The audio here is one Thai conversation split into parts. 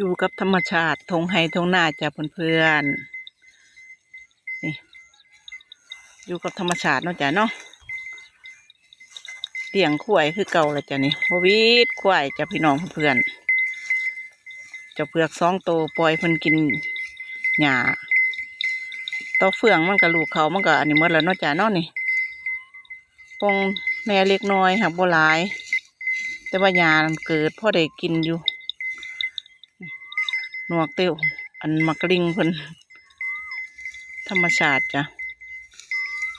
อยู่กับธรรมชาติทงไฮทงนาจ้ะเพื่อนๆนี่ อยู่กับธรรมชาติเนาะจ้ะเนาะเลี้ยงควายคือเก่าเลยจ้ะนี่บวีดควายจ้ะพี่น้องเพื่อนๆจ้าเผือกสองโตวปล่อยเพิ่นกินหญ้าต่อเฟืองมันกับลูกเขามันก็อันนี้หมดแล้วเนาะจ้ะเนาะนี่ปงแม่เล็กน้อยหักบัหลาย แต่ว่าหญ้าเกิดพ่อได้กินอยู่ หนวกเตี้ยวอันมักลิงเพิ่นธรรมชาติจ้ะ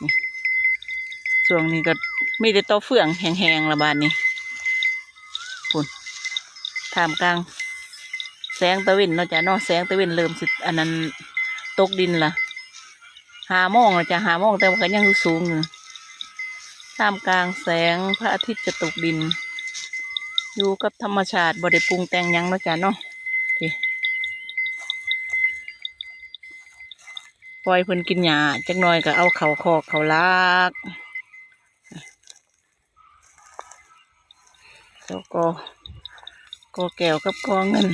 นี่วงนี้ก็มีแต่ต้เฟืองแห้งๆละบานนี้ปุ่นท่ามกลาง แสงตะเวนเนาะจ้ะนาะแสงตะเวนเริ่มสิอันนั้นตกดินละหาโมงแล้วจ้ะหาโมงแต่ว่าก็ยังสูงอยู่ท่ามกลางแสงพระอาทิตย์จะตกดิน อยู่กับธรรมชาติบ่ได้ปรุงแต่งยังเนาะจ้ะเนาะโอเค ป ล่อยเพิ่นกินหญ้าจักหน่อยก็เอาเขาคอกเขาลากแล้วก็ก็แก้วกับกอเงิน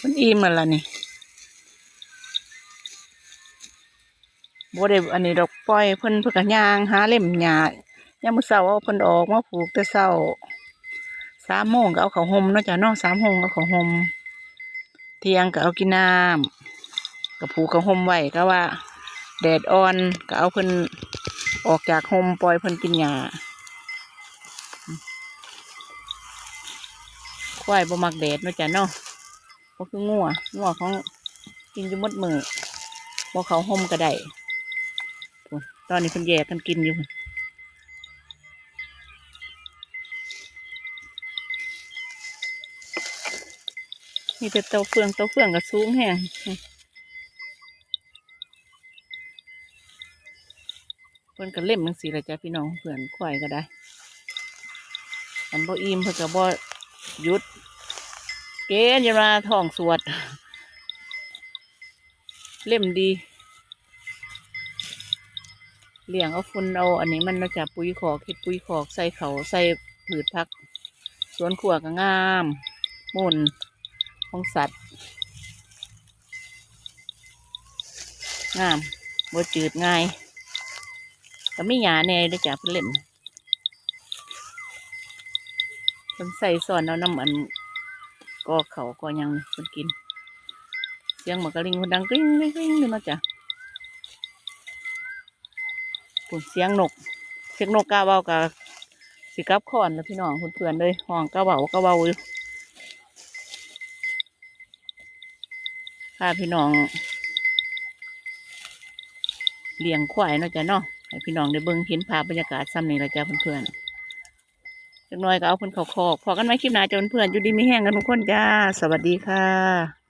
มันอิ่มมาละนี่บ่ได้อันนี้ดอกปล่อยเพิ่นเพิ่นก็ย่างหาเล่มหญ้ายามมื้อเช้าเอาเพิ่นออกมาผูกแต่เช้าสามโมงก็เอาเขาห่มเนาะจ้ะเนาะสามโมงก็เอาเขาห่ม เที่ยงก็เอากินน้ำกับผูกกับห่มไว้ก็ว่า แดดอ่อนก็เอาเพิ่นออกจากห่มปล่อยเพิ่นกินหญ้าควายบ่มักแดดนะจ้ะเนาะก็คืองัวงัวของกินอยู่มดมือบ่เขาห่มก็ได้ตอนนี้เพิ่นแยกกันกินอยู่ มีแต่เตาเฟืองเตาเฟืองก็สูงแห้งเพิ่นก็เล่มจังซี่ละจ้ะพี่น้องเพื่อนควายก็ได้อันบ่อิ่มเพิ่นก็บ่หยุด เกณฑ์จะมาท้องสวด เล่มดีเลี้ยงเอาฝุ่นเอาอันนี้มันมาจากปุ๋ยขอกเฮ็ดปุ๋ยขอกใส่เขาใส่ผืชพัก สวนขัวก็งามมุ่น ของสัตว์งามบ่จืดง่ายก็ไม่หยาแน่ได้จ้ะเพิ่นเล่นเพิ่นใส่ซ่อนเอาน้ำอันกอเขากอยังนี่เพิ่นกิน เสียงหมากระลิงเพิ่นดังกริ๊งกริ๊งกริ๊งเลยเนะจ้ะปุ่นเสียงนก เสียงนกกาเบากะสิกับคอนแล้วพี่น้องเพื่อนๆเลยห้องกาเบากาเบาอยู่้าพี่น้องเลี้ยงควายเนาะจ้ะเนาะให้พี่น้องได้เบิ้งเห็นภาพบรรยากาศซ้ำนี่ละจ้ะเพื่อนๆจักหน่อยก็เอาเพิ่นเขาคอกพอกันไว้คลิปหน้าจ้ะเพื่อนๆอยู่ดีมีแห้งกันทุกคนจ้า สวัสดีค่ะ